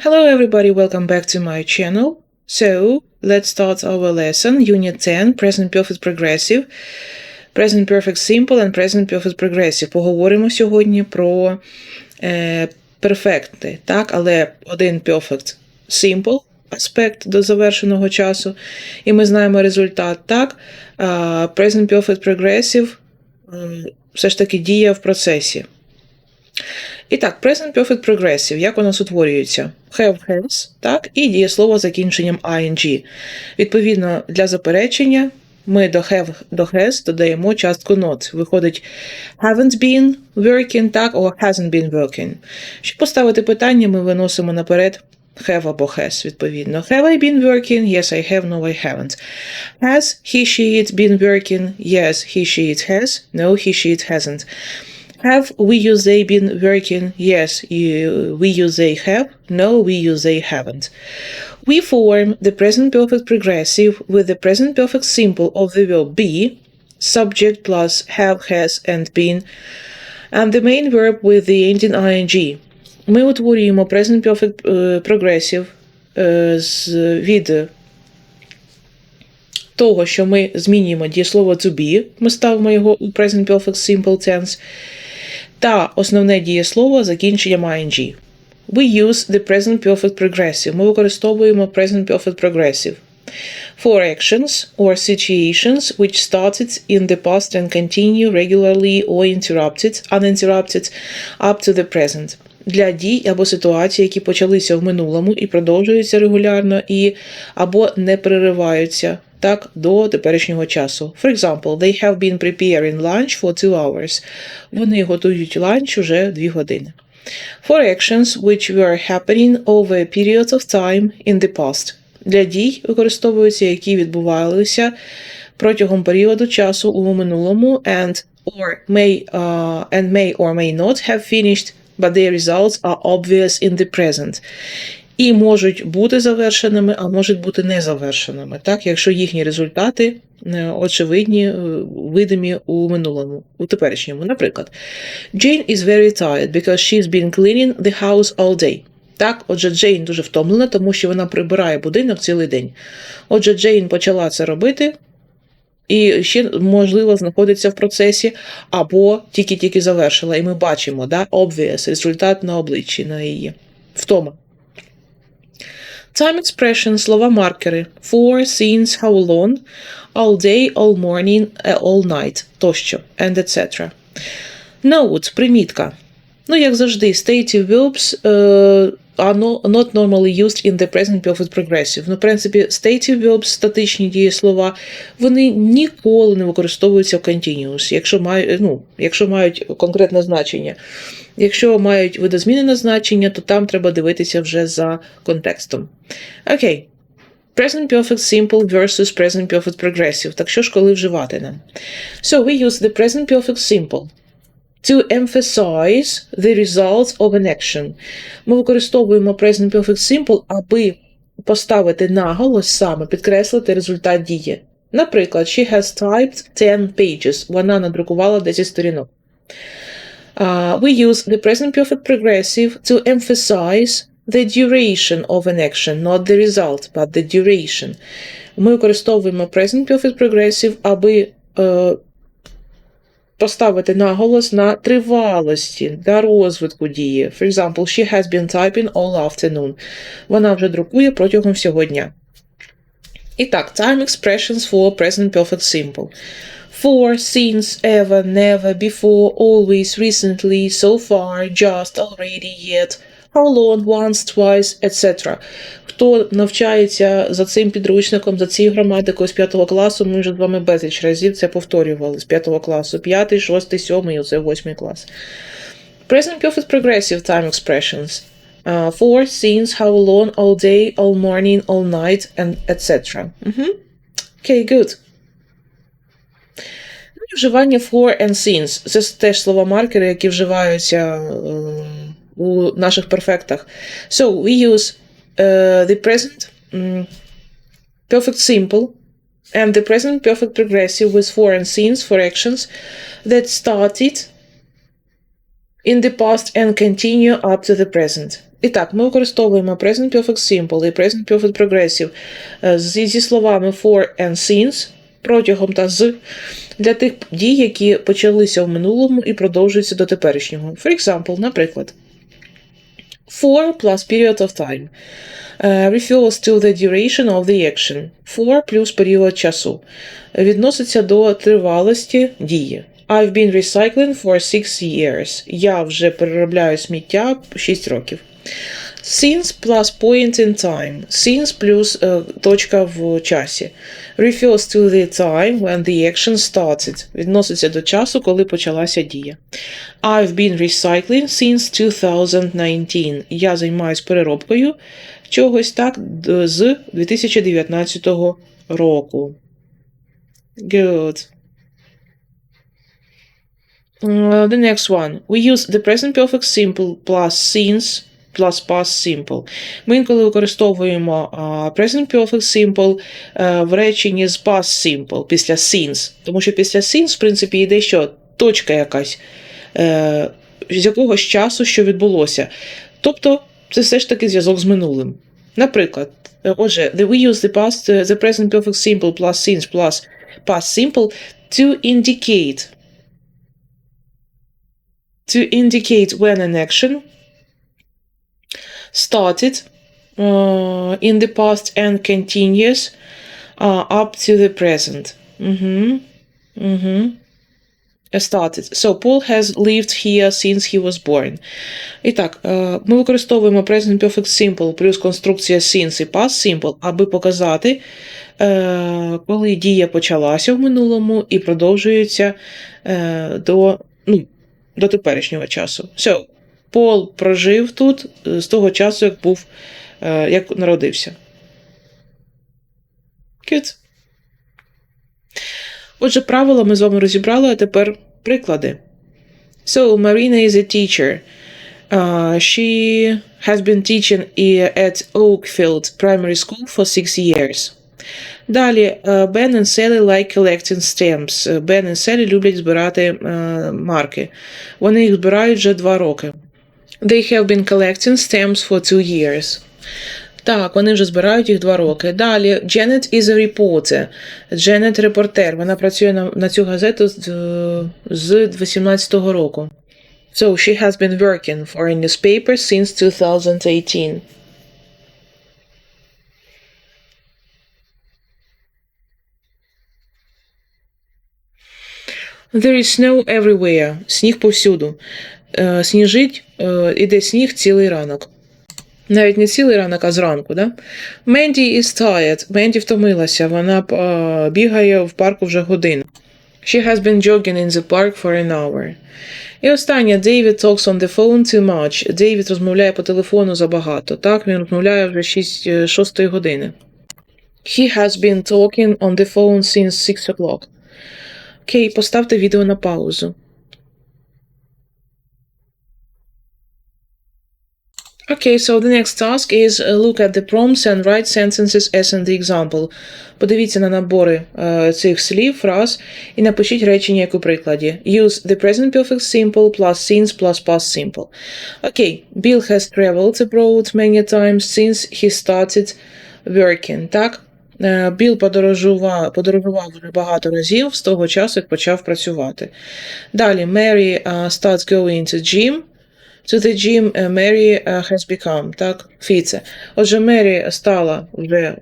Hello everybody, welcome back to my channel. So, let's start our lesson, Unit 10, Present Perfect Progressive, Present Perfect Simple and Present Perfect Progressive. Поговоримо сьогодні про е, перфекти, так, але один Perfect Simple аспект до завершеного часу, і ми знаємо результат, так, Present Perfect Progressive все ж таки діє в процесі. І так, present perfect progressive, як у нас утворюється? Have has, так, і дієслово з закінченням ing. Відповідно, для заперечення ми до have до has додаємо частку not. Виходить haven't been working, так, or hasn't been working. Щоб поставити питання, ми виносимо наперед have або has, відповідно. Have I been working? Yes, I have. No, I haven't. Has he, she, it been working? Yes, he, she, it has. No, he, she, it hasn't. Have we use they been working? Yes, you, we use they have. No, we use they haven't. We form the present perfect progressive with the present perfect simple of the verb be, subject plus have, has, and been, and the main verb with the ending ing. Ми утворюємо present perfect е, progressive е, з від того, що ми змінюємо дієслово to be, ми ставимо його у present perfect simple tense, Та основне дієслово закінченням ing. We use the present perfect progressive. Ми використовуємо present perfect progressive for actions or situations which started in the past and continue regularly or interrupted, uninterrupted up to the present. Для дій або ситуацій, які почалися в минулому і продовжуються регулярно, і або не перериваються так до теперішнього часу. For example, they have been preparing lunch for two hours. Вони готують ланч уже дві години. For actions which were happening over periods of time in the past. Для дій використовуються, які відбувалися протягом періоду часу у минулому and or may uh, and may or may not have finished, but their results are obvious in the present. І можуть бути завершеними, а можуть бути незавершеними, так, якщо їхні результати е, очевидні, е, видимі у минулому, у теперішньому. Наприклад, Jane is very tired because she's been cleaning the house all day. Так, отже, Джейн дуже втомлена, тому що вона прибирає будинок цілий день. Отже, Джейн почала це робити. І ще, можливо, знаходиться в процесі, або тільки-тільки завершила. І ми бачимо, да, obvious, результат на обличчі на її. Втома. Time expression, слова маркери. For, since, how long, all day, all morning, all night тощо, and etc. Note, примітка. Ну, як завжди, stative verbs uh, are no, not normally used in the present perfect progressive. Ну, в принципі, stative verbs, статичні дієслова, вони ніколи не використовуються в continuous, якщо мають, ну, якщо мають конкретне значення. Якщо мають видозмінене значення, то там треба дивитися вже за контекстом. Окей. Present Perfect Simple versus Present Perfect Progressive. Так що ж, коли вживати нам? So, we use the Present Perfect Simple to emphasize the results of an action. Ми використовуємо Present Perfect Simple, аби поставити наголос саме, підкреслити результат дії. Наприклад, she has typed 10 pages. Вона надрукувала 10 сторінок. Uh, we use the present perfect progressive to emphasize the duration of an action, not the result, but the duration. Ми використовуємо present perfect progressive, аби е, поставити наголос на тривалості та розвитку дії. For example, she has been typing all afternoon. Вона вже друкує протягом всього дня. І так, time expressions for present perfect simple. For, since, ever, never, before, always, recently, so far, just, already, yet, how long, once, twice, etc. Хто навчається за цим підручником, за цією граматикою з 5 класу, ми вже з вами безліч разів це повторювали з 5 класу. 5, 6, 7 і оце 8 клас. Present perfect progressive time expressions. Uh, for, since, how long, all day, all morning, all night, and etc. Угу. Okay, good. Ну Вживання for and since. Це теж слова маркери, які вживаються е, у наших перфектах. So, we use uh, the present mm, perfect simple and the present perfect progressive with for and since for actions that started in the past and continue up to the present. І так, ми використовуємо Present Perfect Simple і Present Perfect Progressive е, зі, зі словами for and since протягом та з для тих дій, які почалися в минулому і продовжуються до теперішнього. For example, наприклад, for plus period of time Uh, refers to the duration of the action. 4 плюс період часу відноситься до тривалості дії. I've been recycling for 6 years. Я вже переробляю сміття 6 років. Since plus point in time. Since плюс е, точка в часі. Refers to the time when the action started. Відноситься до часу, коли почалася дія. I've been recycling since 2019. Я займаюсь переробкою чогось так з 2019 року. Good. Uh, the next one. We use the present perfect simple plus since plus past simple. Ми інколи використовуємо present perfect simple е, в реченні з past simple після since. Тому що після since, в принципі, йде що? Точка якась, е, з якогось часу, що відбулося. Тобто, це все ж таки зв'язок з минулим. Наприклад, е, отже, the, we use the past, е, the present perfect simple plus since plus past simple to indicate to indicate when an action started uh, in the past and continues uh, up to the present. Mhm. Mhm. Uh, Started. So Paul has lived here since he was born. І так, е, ми використовуємо Present Perfect Simple плюс конструкція since і Past Simple, аби показати, е, коли дія почалася в минулому і продовжується е, до, ну, до теперішнього часу. So, Пол прожив тут е, з того часу, як був, е, як народився. Good. Отже, правила ми з вами розібрали, а тепер приклади. So, Marina is a teacher. Uh, she has been teaching at Oakfield Primary School for six years. Далі, Ben and Sally like collecting stamps. Ben і Sally люблять збирати е, марки. Вони їх збирають вже два роки. They have been collecting stamps for two years. Так, вони вже збирають їх два роки. Далі, Janet is a reporter. Janet репортер. Вона працює на, на цю газету з, е, з 18-го року. So she has been working for a newspaper since 2018. There is snow everywhere. Сніг повсюду. Е, Сніжить, е, іде сніг цілий ранок. Навіть не цілий ранок, а зранку, да? Менді is tired. Менді втомилася. Вона е, бігає в парку вже годину. She has been jogging in the park for an hour. І останнє, David talks on the phone too much. Дейвід розмовляє по телефону забагато. Так, він розмовляє вже 6, 6 години. He has been talking on the phone since 6 o'clock. Окей, поставте відео на паузу. Okay, so the next task is uh, look at the prompts and write sentences as in the example. Подивіться на набори е, цих слів, фраз і напишіть речення як у прикладі. Use the present perfect simple plus since plus past simple. Окей, Bill has traveled abroad many times since he started working. Так? Е, Біл подорожував, подорожував багато разів з того часу, як почав працювати. Далі Mary е, starts going to gym. To the gym Mary has become, так, Фіце. Отже, Мері стала вже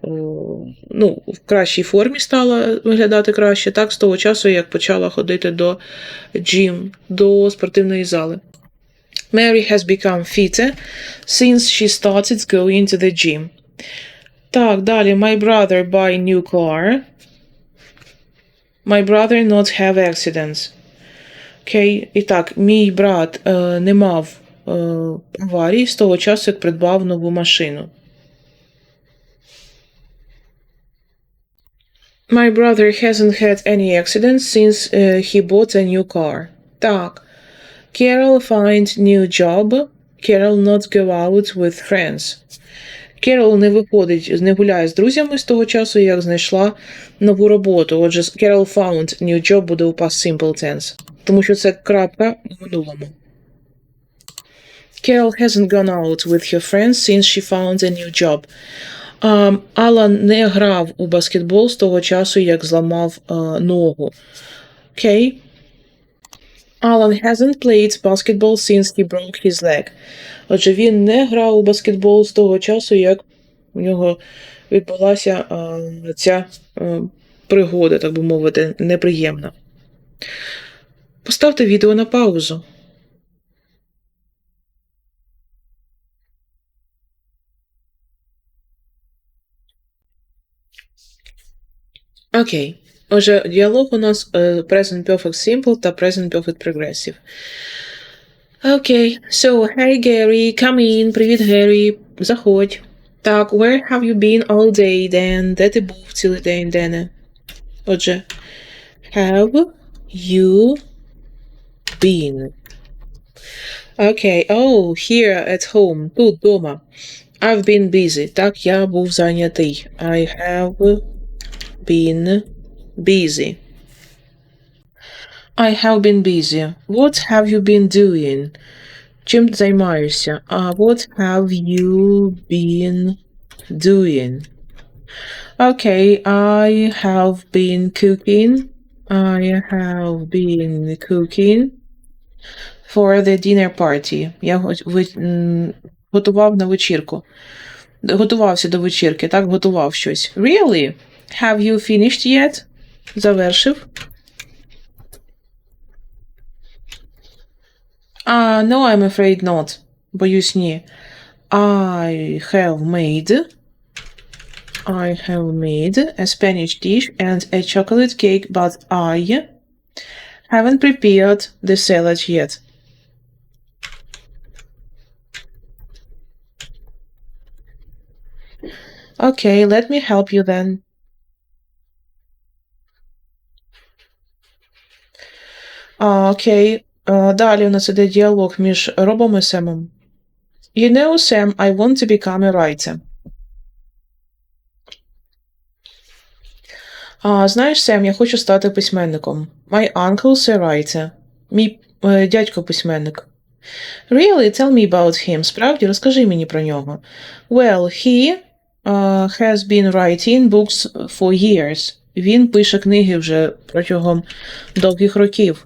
ну, в кращій формі стала виглядати краще, так, з того часу, як почала ходити до gym, до спортивної зали. Mary has become fitter since she started going to the gym. Так, далі. My brother buy new car. My brother not have accidents. Окей. І так, мій брат е, не мав аварії з того часу, як придбав нову машину. My brother hasn't had any accidents since uh, he bought a new car. Так. Carol find new job. Carol not go out with friends. Керол не виходить, не гуляє з друзями з того часу, як знайшла нову роботу. Отже, Carol found new job буде у past simple tense. Тому що це крапка у минулому. Carol hasn't gone out with her friends since she found a new job. Um, Алан не грав у баскетбол з того часу, як зламав е, ногу. Окей. Alan hasn't played basketball since he broke his leg. Отже, він не грав у баскетбол з того часу, як у нього відбулася е, ця е, пригода, так би мовити, неприємна. Поставте відео на паузу. Окей. Отже, діалог у нас е, Present Perfect Simple та Present Perfect Progressive. Окей. So, hey Gary, come in. Привіт, Геррі. Заходь. Так, where have you been all day, Dan? Де ти був цілий день, Дене? Отже, have you been? Окей. Oh, here at home. Тут, дома. I've been busy. Так, я був зайнятий. I have been busy. I have been busy. What have you been doing? Чим ти займаєшся? А what have you been doing? Okay, I have been cooking. I have been cooking for the dinner party. Я го- ви- м, готував на вечірку. Готувався до вечірки, так, готував щось. Really? Have you finished yet? Завершив. А, no, I'm afraid not. Боюсь, ні. I have made I have made a Spanish dish and a chocolate cake, but I haven't prepared the salad yet. Okay, let me help you then. А, окей. А, далі у нас іде діалог між Робом і Семом. You know, Sam, I want to become a writer. А, знаєш, Сем, я хочу стати письменником. My uncle's a writer. Мій е, дядько письменник. Really? Tell me about him. Справді, розкажи мені про нього. Well, he uh, has been writing books for years. Він пише книги вже протягом довгих років.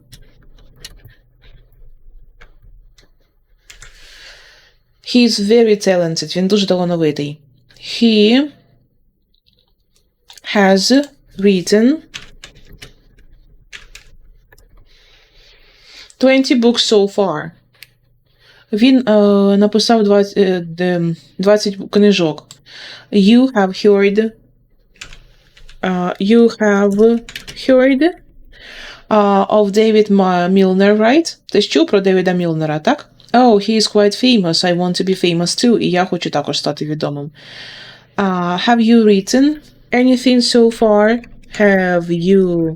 He is very talented. Він дуже талановитий. He has written 20 books so far. Він е, написав 20, е, де- 20 книжок. You have heard. Uh, you have heard uh, of David Ma- Milner, right? Ти ж чув про Девіда Мілнера, так? Oh, he is quite famous. I want to be famous too. І я хочу також стати відомим. Uh, have you written anything so far? Have you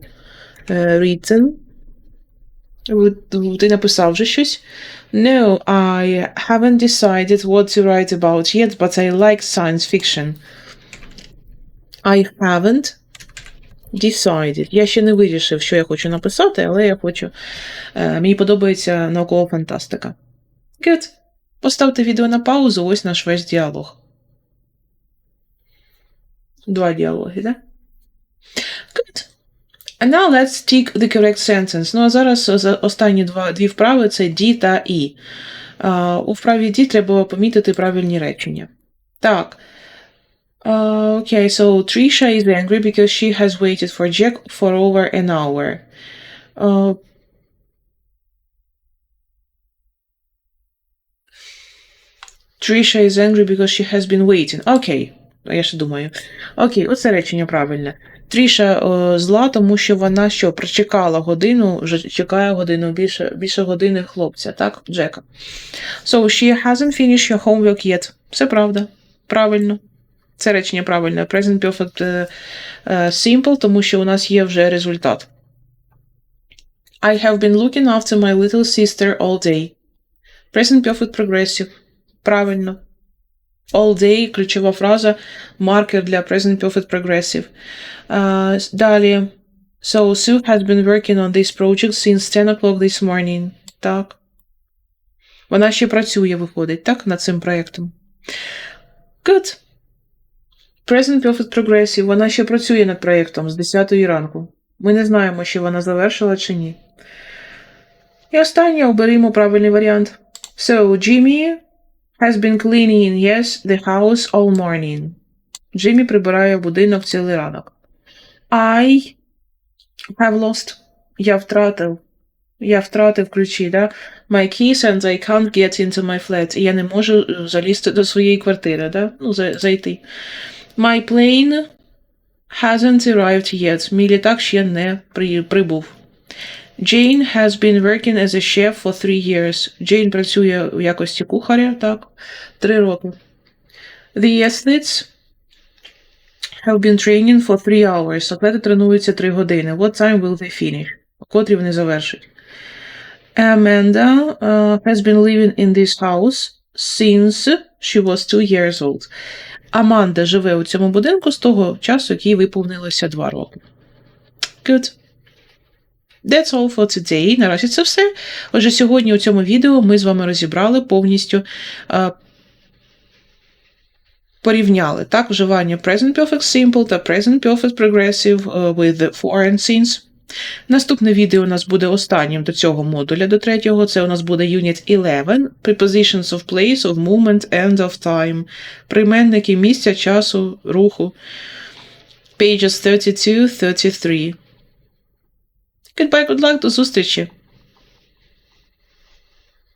uh, written? Ви- Ти написав вже щось? No, I haven't decided what to write about yet, but I like science fiction. I haven't decided. Я ще не вирішив, що я хочу написати, але я хочу. Е, мені подобається наукова фантастика. Good. Поставте відео на паузу, ось наш весь діалог. Два діалоги, так? Good. And now let's tick the correct sentence. Ну, а зараз за- останні два, дві вправи це D та E. А, у вправі D треба помітити правильні речення. Так. Uh, okay, so Trisha is angry because she has waited for Jack for over an hour. Uh, Trisha is angry because she has been waiting. Окей, я ще думаю. Окей, оце речення правильне. Тріша е, зла, тому що вона що, прочекала годину, вже чекає годину більше, більше години хлопця, так, Джека. So she hasn't finished her homework yet. Це правда. Правильно. Це речення правильне. Present perfect е, simple, тому що у нас є вже результат. I have been looking after my little sister all day. Present perfect progressive. Правильно. All day ключова фраза, маркер для present perfect progressive. Uh, далі. So Sue has been working on this project since 10 o'clock this morning. Так. Вона ще працює, виходить, так, над цим проєктом. Good. Present Perfect Progressive. Вона ще працює над проєктом з 10 ранку. Ми не знаємо, чи вона завершила чи ні. І останнє оберімо правильний варіант. So, Jimmy has been cleaning, yes, the house all morning. Джиммі прибирає будинок цілий ранок. I have lost. Я втратив. Я втратив ключі, да? My keys and I can't get into my flat. І я не можу е, залізти до своєї квартири, да? Ну, за- зайти. My plane hasn't arrived yet. Мій літак ще не прибув. Jane has been working as a chef for three years. Джейн працює в якості кухаря, так, три роки. The athletes have been training for three hours. Атлети тренуються три години. What time will they finish? Котрі вони завершать? Amanda uh, has been living in this house since she was two years old. Аманда живе у цьому будинку з того часу, як їй виповнилося два роки. Good. That's all for today. Наразі це все. Отже, сьогодні у цьому відео ми з вами розібрали повністю порівняли так вживання Present Perfect Simple та Present Perfect Progressive with foreign scenes. Наступне відео у нас буде останнім до цього модуля, до третього. Це у нас буде Unit 11 Prepositions of Place, of Movement and of Time. Прийменники місця, часу, руху. Pages 32-33. Goodbye, good luck, до зустрічі!